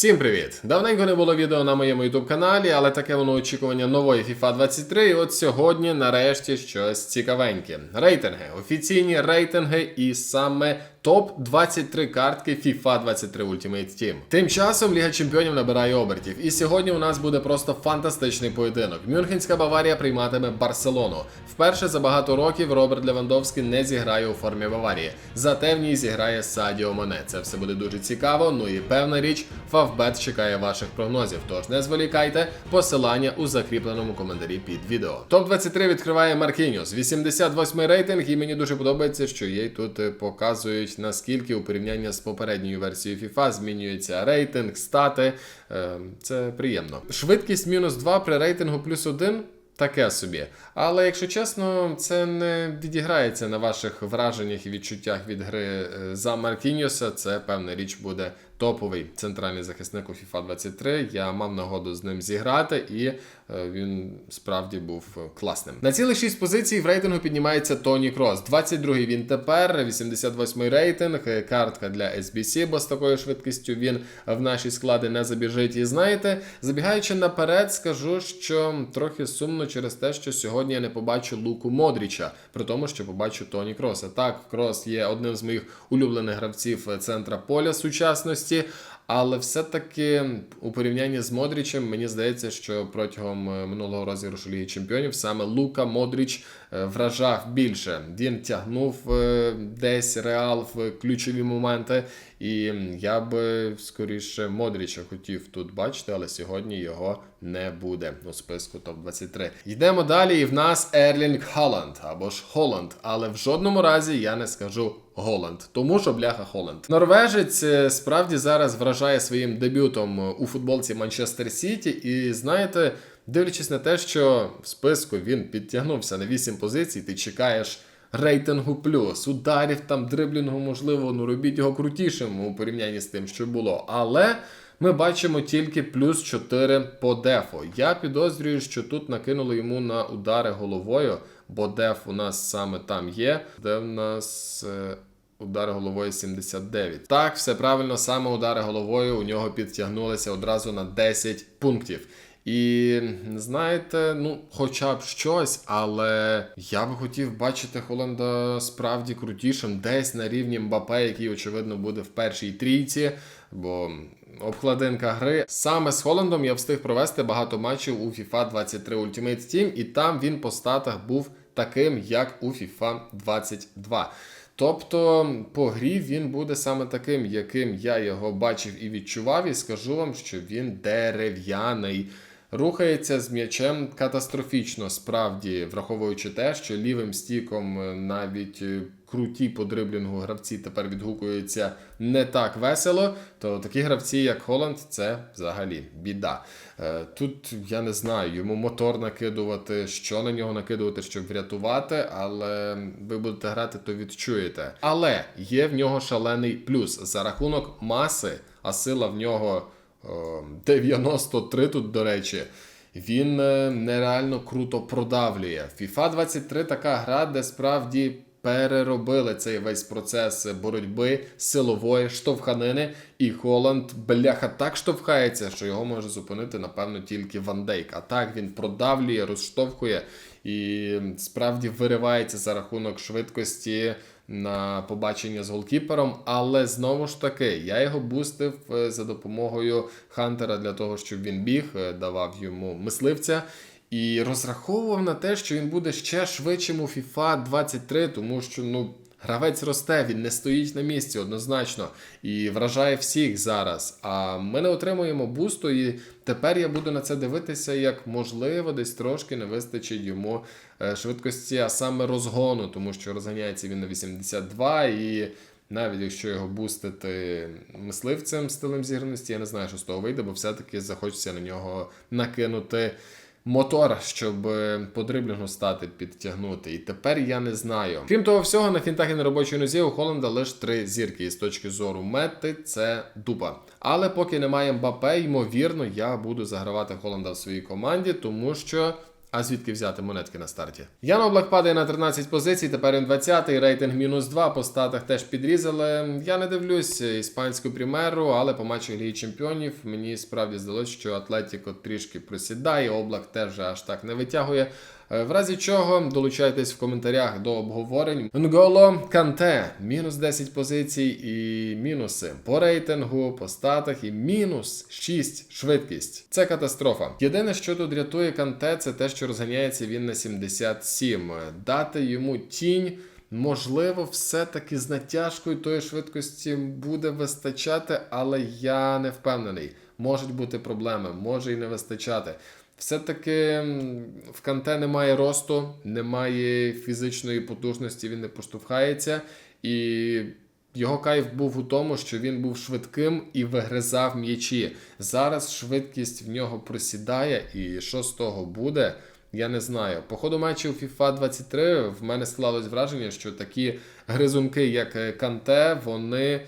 Всім привіт! Давненько не було відео на моєму YouTube каналі, але таке воно очікування нової FIFA 23. І от сьогодні, нарешті, щось цікавеньке. Рейтинги, офіційні рейтинги, і саме топ 23 картки FIFA 23 Ultimate Team. Тим часом Ліга Чемпіонів набирає обертів. І сьогодні у нас буде просто фантастичний поєдинок. Мюнхенська Баварія прийматиме Барселону. Вперше за багато років Роберт Левандовський не зіграє у формі Баварії. Зате в ній зіграє Садіо Моне. Це все буде дуже цікаво. Ну і певна річ, Фавбет чекає ваших прогнозів. Тож не зволікайте, посилання у закріпленому коментарі під відео. Топ 23 відкриває Маркініус. 88 рейтинг, і мені дуже подобається, що їй тут е, показують наскільки у порівнянні з попередньою версією FIFA змінюється рейтинг, стати. Е, Це приємно. Швидкість мінус 2 при рейтингу плюс 1 Таке собі. Але якщо чесно, це не відіграється на ваших враженнях і відчуттях від гри е, за Маркіньоса. Це певна річ буде топовий центральний захисник у FIFA 23. Я мав нагоду з ним зіграти, і він справді був класним. На цілих 6 позицій в рейтингу піднімається Тоні Крос. 22-й він тепер, 88-й рейтинг, е, картка для SBC, бо з такою швидкістю він в наші склади не забіжить. І знаєте, забігаючи наперед, скажу, що трохи сумно через те, що сьогодні я не побачу Луку Модріча, при тому, що побачу Тоні Кроса. Так, Крос є одним з моїх улюблених гравців центра поля сучасності. Але все-таки у порівнянні з Модрічем, мені здається, що протягом е, минулого розіграшу Ліги Чемпіонів саме Лука Модріч е, вражав більше. Він тягнув е, десь реал в ключові моменти. І я би скоріше Модріча хотів тут бачити, але сьогодні його не буде у списку топ-23. Йдемо далі, і в нас Ерлінг Халанд або ж Холланд, але в жодному разі я не скажу Голланд, тому що бляха Холланд. Норвежець е, справді зараз вражає своїм дебютом у футболці Манчестер Сіті, і знаєте, дивлячись на те, що в списку він підтягнувся на 8 позицій, ти чекаєш. Рейтингу плюс, ударів там дриблінгу, можливо, ну робіть його крутішим у порівнянні з тим, що було. Але ми бачимо тільки плюс 4 по дефу. Я підозрюю, що тут накинули йому на удари головою, бо деф у нас саме там є, де в нас. е, Удари головою 79. Так, все правильно, саме удари головою у нього підтягнулися одразу на 10 пунктів. І знаєте, ну, хоча б щось, але я би хотів бачити Холланда справді крутішим, десь на рівні Мбапе, який, очевидно, буде в першій трійці, бо обкладинка гри. Саме з Холландом я встиг провести багато матчів у FIFA 23 Ultimate Team, і там він по статах був таким, як у FIFA 22. Тобто по грі він буде саме таким, яким я його бачив і відчував, і скажу вам, що він дерев'яний. Рухається з м'ячем катастрофічно, справді, враховуючи те, що лівим стіком е, навіть е, круті по дриблінгу гравці тепер відгукуються не так весело, то такі гравці, як Холланд, це взагалі біда. Е, Тут я не знаю, йому мотор накидувати, що на нього накидувати, щоб врятувати, але ви будете грати, то відчуєте. Але є в нього шалений плюс за рахунок маси, а сила в нього. О, 93 тут, до речі, він е, нереально круто продавлює. FIFA 23 така гра, де справді переробили цей весь процес боротьби, силової штовханини, і Холланд, бляха, так штовхається, що його може зупинити, напевно, тільки Ван Дейк. А так він продавлює, розштовхує і справді виривається за рахунок швидкості на побачення з голкіпером, але знову ж таки, я його бустив е, за допомогою Хантера для того, щоб він біг, е, давав йому мисливця. І розраховував на те, що він буде ще швидшим у FIFA 23, тому що ну гравець росте, він не стоїть на місці однозначно і вражає всіх зараз. А ми не отримуємо бусту, і тепер я буду на це дивитися, як можливо, десь трошки не вистачить йому е, швидкості, а саме розгону, тому що розганяється він на 82 і. Навіть якщо його бустити мисливцем стилем зіграності, я не знаю, що з того вийде, бо все-таки захочеться на нього накинути мотор, щоб е, по стати підтягнути. І тепер я не знаю. Крім того всього, на фінтах і на робочій нозі у Холланда лише три зірки. І з точки зору мети це дупа. Але поки немає Мбапе, ймовірно, я буду загравати Холланда в своїй команді, тому що. А звідки взяти монетки на старті? Ян Облак падає на 13 позицій, тепер він 20-й, рейтинг мінус 2, по статах теж підрізали. Я не дивлюсь іспанську примеру, але по матчу Ліги Чемпіонів мені справді здалося, що Атлетіко трішки просідає, облак теж аж так не витягує. Е, В разі чого долучайтесь в коментарях до обговорень. Нголо Канте, мінус 10 позицій і мінуси по рейтингу, по статах і мінус 6 швидкість. Це катастрофа. Єдине, що тут рятує Канте, це те, що розганяється він на 77. Дати йому тінь. Можливо, все-таки з натяжкою тої швидкості буде вистачати, але я не впевнений. Можуть бути проблеми, може і не вистачати. Все-таки в Канте немає росту, немає фізичної потужності, він не поштовхається. І його кайф був у тому, що він був швидким і вигризав м'ячі. Зараз швидкість в нього просідає, і що з того буде? Я не знаю. По ходу матчів FIFA 23 в мене склалось враження, що такі гризунки, як е, Канте, вони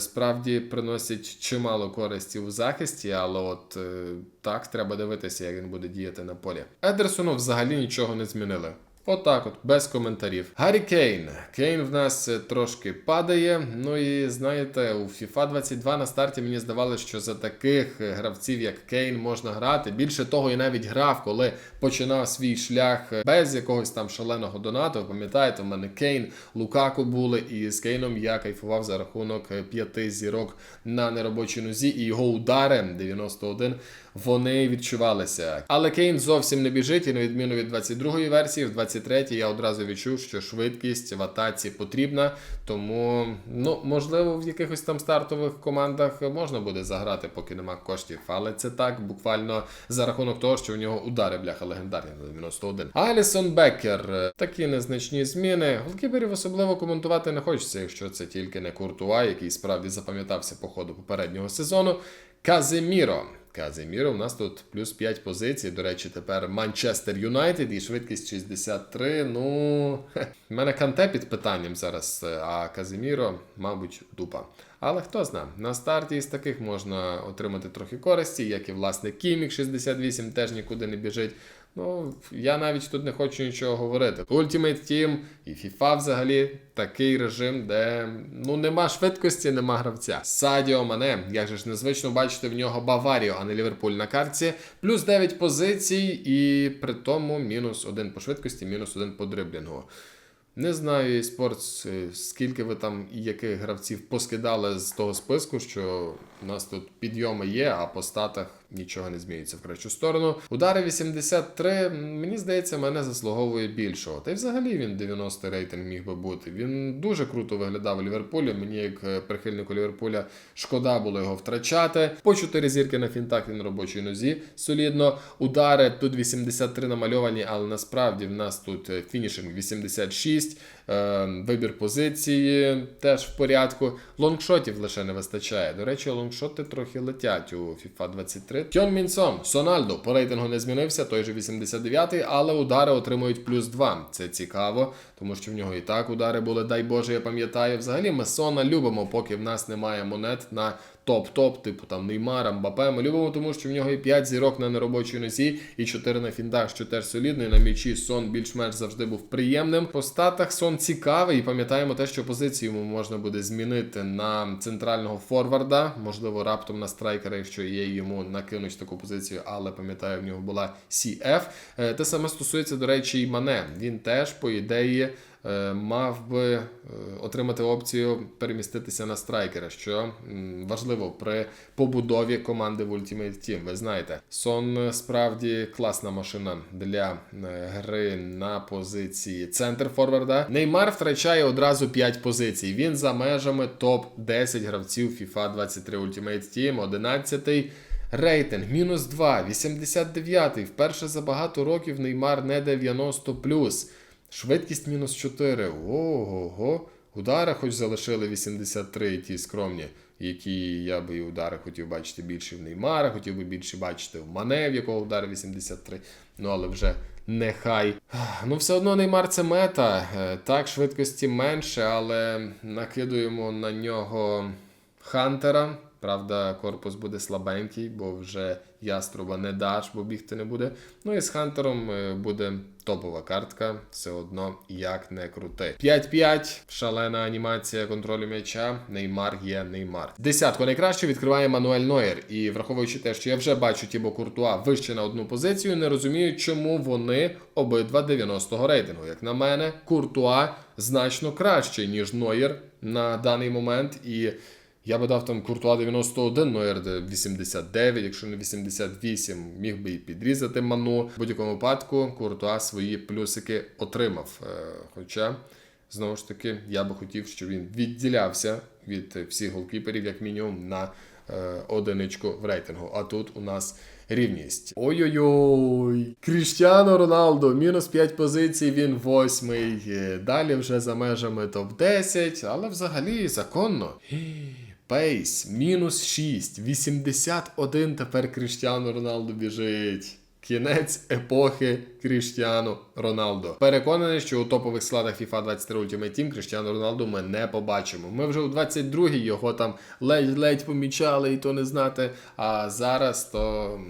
справді приносять чимало користі у захисті, але от е, так треба дивитися, як він буде діяти на полі. Едерсону взагалі нічого не змінили. Отак, от, без коментарів. Гаррі Кейн. Кейн в нас е, трошки падає. Ну і знаєте, у FIFA 22 на старті мені здавалося, що за таких е, гравців, як Кейн, можна грати. Більше того, я навіть грав, коли починав свій шлях е, без якогось там шаленого донату. Пам'ятаєте, в мене Кейн, Лукаку були, і з Кейном я кайфував за рахунок п'яти зірок на неробочій нозі, і його удари 91 вони відчувалися. Але Кейн зовсім не біжить, і на відміну від 22-ї версії, в 23-й я одразу відчув, що швидкість в атаці потрібна. Тому, ну, можливо, в якихось там стартових командах можна буде заграти, поки нема коштів. Але це так, буквально за рахунок того, що в нього удари бляха легендарні на 91. Алісон Беккер. Такі незначні зміни. Голкіперів особливо коментувати не хочеться, якщо це тільки не Куртуа, який справді запам'ятався по ходу попереднього сезону. Каземіро. Казиміро, у нас тут плюс 5 позицій. До речі, тепер Манчестер Юнайтед і швидкість 63. Ну, в мене канте під питанням зараз, а Казиміро, мабуть, дупа. Але хто знає, на старті із таких можна отримати трохи користі, як і власне Кімік 68 теж нікуди не біжить. Ну, я навіть тут не хочу нічого говорити. Ultimate Team і FIFA взагалі такий режим, де ну нема швидкості, нема гравця. Садіо Мане, як же ж незвично бачити в нього Баварію, а не Ліверпуль на карті. Плюс 9 позицій, і при тому мінус 1 по швидкості, мінус 1 по дриблінгу. Не знаю, eSports, е, скільки ви там і яких гравців поскидали з того списку, що у нас тут підйоми є, а по статах нічого не змінюється в кращу сторону. Удари 83, мені здається, мене заслуговує більшого. Та й взагалі він 90 рейтинг міг би бути. Він дуже круто виглядав у Ліверпулі. Мені, як е, прихильнику Ліверпуля, шкода було його втрачати. По 4 зірки на фінтах він робочій нозі. Солідно. Удари тут 83 намальовані, але насправді в нас тут е, фінішинг 86. Е, Вибір позиції теж в порядку. Лонгшотів лише не вистачає. До речі, лонгшоти трохи летять у FIFA 23. Кьон Мінсон, Сональдо по рейтингу не змінився, той же 89-й, але удари отримують плюс 2. Це цікаво, тому що в нього і так удари були, дай Боже, я пам'ятаю. Взагалі ми Сона любимо, поки в нас немає монет на топ-топ, типу там Неймара, Мбапе. Ми любимо, тому що в нього і 5 зірок на неробочій носі, і 4 на фінтах, що теж солідний. На м'ячі Сон більш-менш завжди був приємним. По статах Сон цікавий, і пам'ятаємо те, що позицію йому можна буде змінити на центрального форварда, можливо, раптом на страйкера, якщо є йому накинуть таку позицію, але пам'ятаю, в нього була CF. Е, Те саме стосується, до речі, і Мане. Він теж, по ідеї. Е, Мав би е, отримати опцію переміститися на страйкера, що важливо при побудові команди в Ultimate Team. Ви знаєте, Сон е, справді класна машина для гри на позиції центр форварда. Неймар втрачає одразу 5 позицій. Він за межами топ 10 гравців FIFA 23 Ultimate Team, 11 Рейтинг мінус 2, 89-й. Вперше за багато років Неймар не 90 Швидкість мінус 4. Ого-го. Удари хоч залишили 83 ті скромні, які я би і удари хотів бачити більше в Неймара, хотів би більше бачити в Мане, в якого удари 83. Ну але вже нехай. Ну, все одно Неймар це мета. Е, Так, швидкості менше, але накидуємо на нього Хантера. Правда, корпус буде слабенький, бо вже яструба не даш, бо бігти не буде. Ну і з Хантером е, буде топова картка, все одно як не крути. 5-5, шалена анімація контролю м'яча. Неймар є Неймар. Десятку найкраще відкриває Мануель Нойер. І враховуючи те, що я вже бачу Тібо Куртуа вище на одну позицію, не розумію, чому вони обидва 90-го рейтингу. Як на мене, Куртуа значно краще, ніж Нойер на даний момент. І я би дав там Куртуа 91, Нойер 89, якщо не 88, міг би і підрізати ману. В будь-якому випадку Куртуа свої плюсики отримав. Е, Хоча, знову ж таки, я би хотів, щоб він відділявся від всіх голкіперів, як мінімум, на е, одиничку в рейтингу. А тут у нас рівність. Ой-ой-ой! Кріштіано Роналдо, мінус 5 позицій, він восьмий. Е, Далі вже за межами топ-10, але взагалі законно. Пейс, мінус 6, 81 тепер Кріштіану Роналдо біжить. Кінець епохи Кріштіану Роналдо. Переконаний, що у топових складах FIFA 23 Ultimate Team Кріштіану Роналду ми не побачимо. Ми вже у 22-й його там ледь-ледь помічали і то не знати. А зараз то.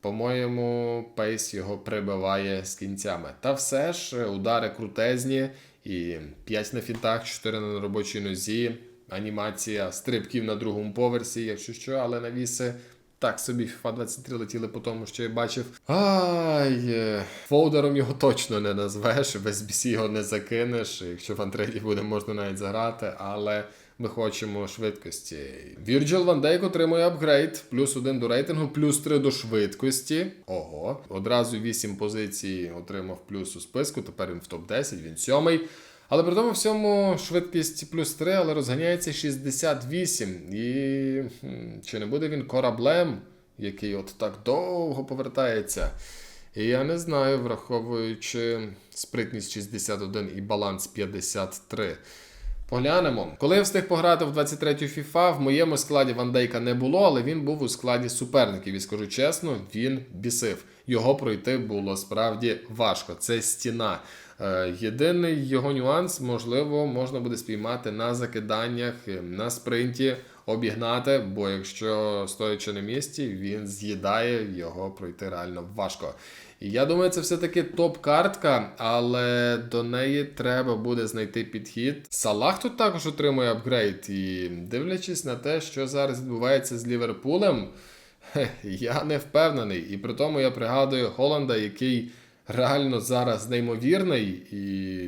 По-моєму, Пейс його прибиває з кінцями. Та все ж удари крутезні і 5 на фінтах, 4 на робочій нозі, анімація стрибків на другому поверсі, якщо що, але навіси так собі FIFA 23 летіли по тому, що я бачив. Ай, е, фолдером його точно не назвеш, без BC його не закинеш. Якщо в антреді буде, можна навіть заграти, але ми хочемо швидкості. Virgil van Dijk отримує апгрейд, плюс один до рейтингу, плюс 3 до швидкості. Ого. Одразу 8 позицій отримав плюс у списку. Тепер він в топ-10, він сьомий. Але при тому всьому швидкість плюс 3, але розганяється 68. І чи не буде він кораблем, який от так довго повертається? І я не знаю, враховуючи спритність 61 і баланс 53. Поглянемо. Коли я встиг пограти в 23-ю FIFA, в моєму складі Ван Дейка не було, але він був у складі суперників. І скажу чесно, він бісив. Його пройти було справді важко. Це стіна. Е, Єдиний його нюанс, можливо, можна буде спіймати на закиданнях, е, на спринті, обігнати, бо якщо стоячи на місці, він з'їдає, його пройти реально важко. І я думаю, це все-таки топ-картка, але до неї треба буде знайти підхід. Салах тут також отримує апгрейд, і дивлячись на те, що зараз відбувається з Ліверпулем, я не впевнений. І при тому я пригадую Холланда, який реально зараз неймовірний, і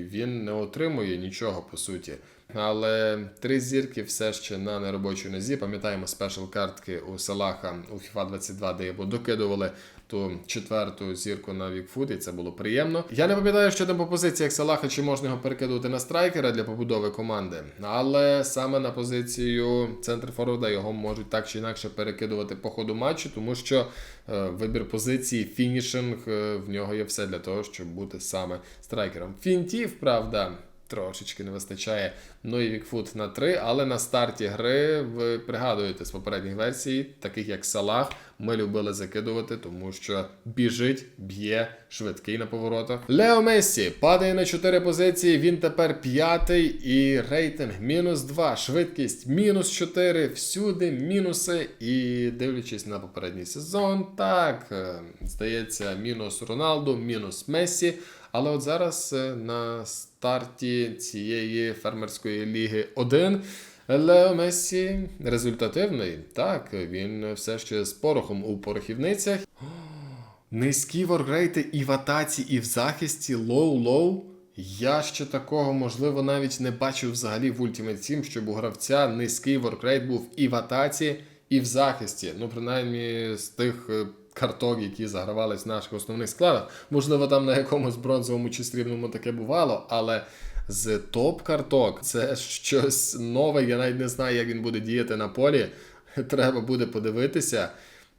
він не отримує нічого по суті. Але три зірки все ще на неробочій нозі. Пам'ятаємо спешл картки у Салаха у FIFA 22, де його докидували ту четверту зірку на Вікфуд, і це було приємно. Я не пам'ятаю, що там по позиціях Салаха, чи можна його перекидувати на страйкера для побудови команди, але саме на позицію центр форварда його можуть так чи інакше перекидувати по ходу матчу, тому що е, вибір позиції, фінішинг е, в нього є все для того, щоб бути саме страйкером. Фінтів, правда. Трошечки не вистачає. Ну і Вікфут на 3, але на старті гри ви пригадуєте з попередніх версій, таких як Салах, ми любили закидувати, тому що біжить, б'є, швидкий на поворотах. Лео Мессі падає на 4 позиції. Він тепер п'ятий і рейтинг мінус 2, швидкість мінус 4, всюди мінуси. І дивлячись на попередній сезон, так е, здається, мінус Роналду, мінус Мессі. Але от зараз е, на старті цієї фермерської ліги 1 Лео Мессі результативний. Так, він все ще з порохом у порохівницях. Низькі воргрейти і в атаці, і в захисті лоу-лоу. Я ще такого, можливо, навіть не бачив взагалі в Ultimate Team, щоб у гравця низький воркрейт був і в атаці, і в захисті. Ну, принаймні, з тих е, карток, які загравались в наших основних складах. Можливо, там на якомусь бронзовому чи срібному таке бувало, але з топ-карток це щось нове. Я навіть не знаю, як він буде діяти на полі. Треба буде подивитися.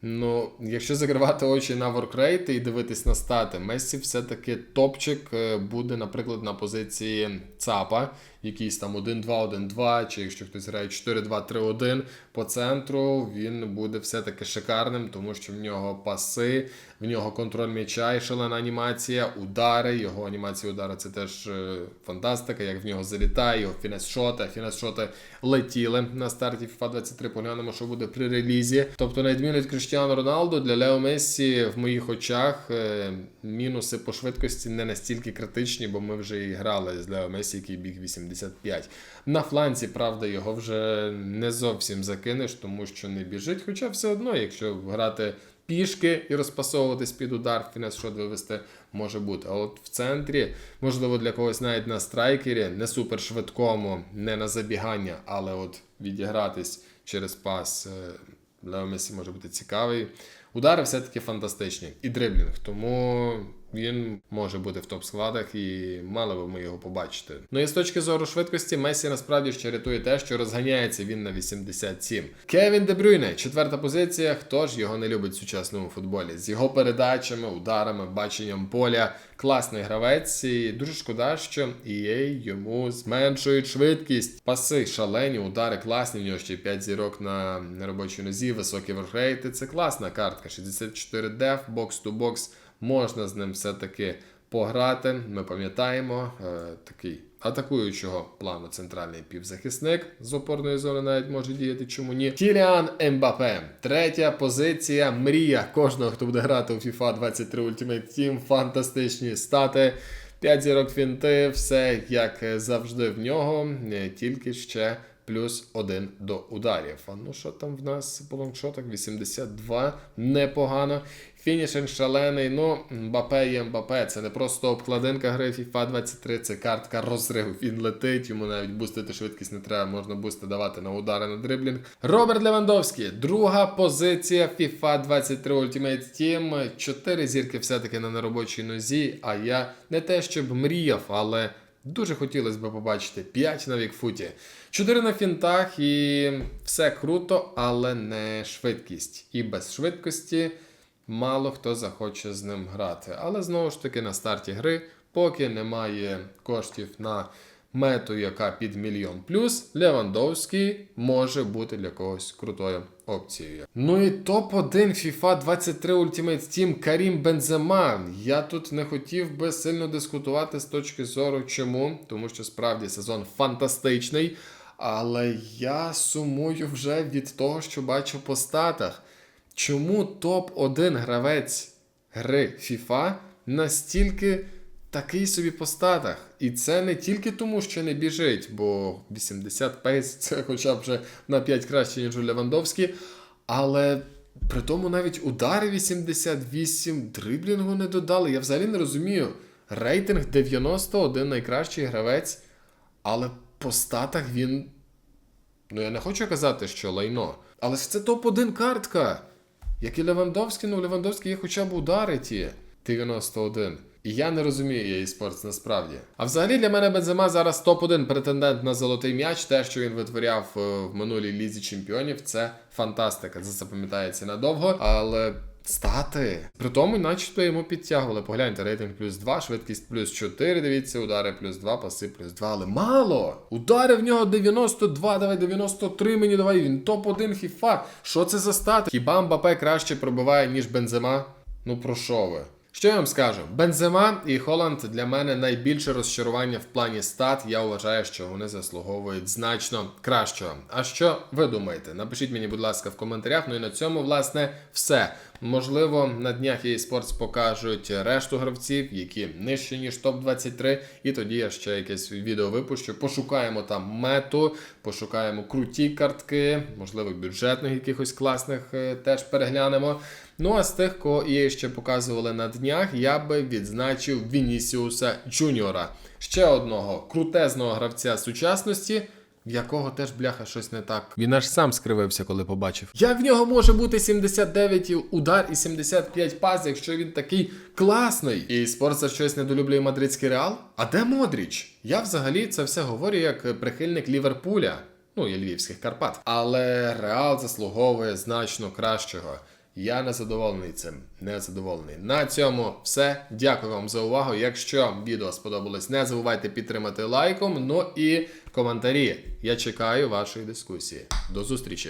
Ну, якщо закривати очі на воркрейти і дивитись на стати, Мессі все-таки топчик е, буде, наприклад, на позиції ЦАПа, якийсь там 1-2, 1-2, чи якщо хтось грає 4-2-3-1 по центру, він буде все-таки шикарним, тому що в нього паси, в нього контроль м'яча і шалена анімація, удари. Його анімація удару це теж е, фантастика, як в нього залітає, його фінес-шоти, фінес-шоти летіли на старті FIFA 23. Поглянемо, що буде при релізі. Тобто, на відміну від Кріштіану Роналду, для Лео Мессі в моїх очах е, мінуси по швидкості не настільки критичні, бо ми вже і грали з Лео Месі, який біг 85. На фланці, правда, його вже не зовсім закинеш, тому що не біжить. Хоча все одно, якщо грати пішки і розпасовуватись під удар, фінес шот вивести може бути. А от в центрі, можливо, для когось навіть на страйкері, не супер швидкому, не на забігання, але от відігратись через пас е, Лео Месі може бути цікавий. Удари все-таки фантастичні. І дриблінг, тому він може бути в топ-складах і мали би ми його побачити. Ну і з точки зору швидкості, Месі насправді ще рятує те, що розганяється він на 87. Кевін Де Брюйне, четверта позиція. Хто ж його не любить в сучасному футболі? З його передачами, ударами, баченням поля. Класний гравець, і дуже шкода, що EA йому зменшують швидкість. Паси шалені, удари класні. В нього ще 5 зірок на, робочій нозі, високі воркрейти. Це класна картка. 64 деф, бокс-ту-бокс. Можна з ним все-таки пограти. Ми пам'ятаємо е, такий атакуючого плану центральний півзахисник з опорної зони навіть може діяти, чому ні. Кіліан Ембапе. Третя позиція. Мрія кожного, хто буде грати у FIFA 23 Ultimate Team. Фантастичні стати. 5 зірок фінти, все як завжди в нього, е, тільки ще плюс один до ударів. А ну що там в нас по лонгшотах? 82, непогано. Фінішинг шалений. Ну, Мбапе є Мбапе. Це не просто обкладинка гри FIFA 23, це картка розриву. Він летить, йому навіть бустити швидкість не треба, можна бусти давати на удари на дриблінг. Роберт Левандовський, друга позиція FIFA 23 Ultimate Team. Чотири зірки все-таки на неробочій нозі. А я не те, щоб мріяв, але. Дуже хотілося б побачити 5 на вікфуті. 4 на фінтах і все круто, але не швидкість. І без швидкості мало хто захоче з ним грати. Але знову ж таки на старті гри, поки немає коштів на мету, яка під мільйон плюс, Левандовський може бути для когось крутою опцією. Ну і топ-1 FIFA 23 Ultimate Team Карім Бензема. Я тут не хотів би сильно дискутувати з точки зору чому, тому що справді сезон фантастичний. Але я сумую вже від того, що бачу по статах. Чому топ-1 гравець гри FIFA настільки такий собі по статах? І це не тільки тому, що не біжить, бо 80 пейс це хоча б вже на 5 краще, ніж у Левандовський. Але при тому навіть удари 88, дриблінгу не додали. Я взагалі не розумію. Рейтинг 91 найкращий гравець, але по статах він. Ну, я не хочу казати, що лайно. Але ж це топ-1 картка. Як і Левандовський, ну Левандовський є хоча б удари ті 91. І я не розумію її спортс насправді. А взагалі для мене Бензема зараз топ-1 претендент на золотий м'яч. Те, що він витворяв е, в минулій лізі чемпіонів, це фантастика. Це запам'ятається надовго. Але стати. При тому, начебто йому підтягували. Погляньте, рейтинг плюс 2, швидкість плюс 4. Дивіться, удари плюс 2, паси плюс 2. Але мало! Удари в нього 92, давай 93 мені давай. Він топ-1 хіфа. Що це за стати? Хіба Мбапе краще пробиває, ніж Бензема? Ну про що ви? Що я вам скажу? Бензема і Холланд для мене найбільше розчарування в плані стат. Я вважаю, що вони заслуговують значно кращого. А що ви думаєте? Напишіть мені, будь ласка, в коментарях. Ну і на цьому, власне, все. Можливо, на днях EA Sports покажуть решту гравців, які нижче, ніж топ-23. І тоді я ще якесь відео випущу. Пошукаємо там мету, пошукаємо круті картки, можливо, бюджетних якихось класних е, теж переглянемо. Ну а з тих, кого EA ще показували на днях, я би відзначив Вінісіуса Джуніора, ще одного крутезного гравця сучасності. В якого теж бляха щось не так. Він аж сам скривився, коли побачив. Як в нього може бути 79 удар і 75 пас, якщо він такий класний? І спорт за щось недолюблює мадридський реал? А де Модріч? Я взагалі це все говорю як прихильник Ліверпуля, ну і Львівських Карпат. Але Реал заслуговує значно кращого. Я не задоволений цим. Не задоволений. На цьому все. Дякую вам за увагу. Якщо відео сподобалось, не забувайте підтримати лайком. Ну і коментарі. Я чекаю вашої дискусії. До зустрічі!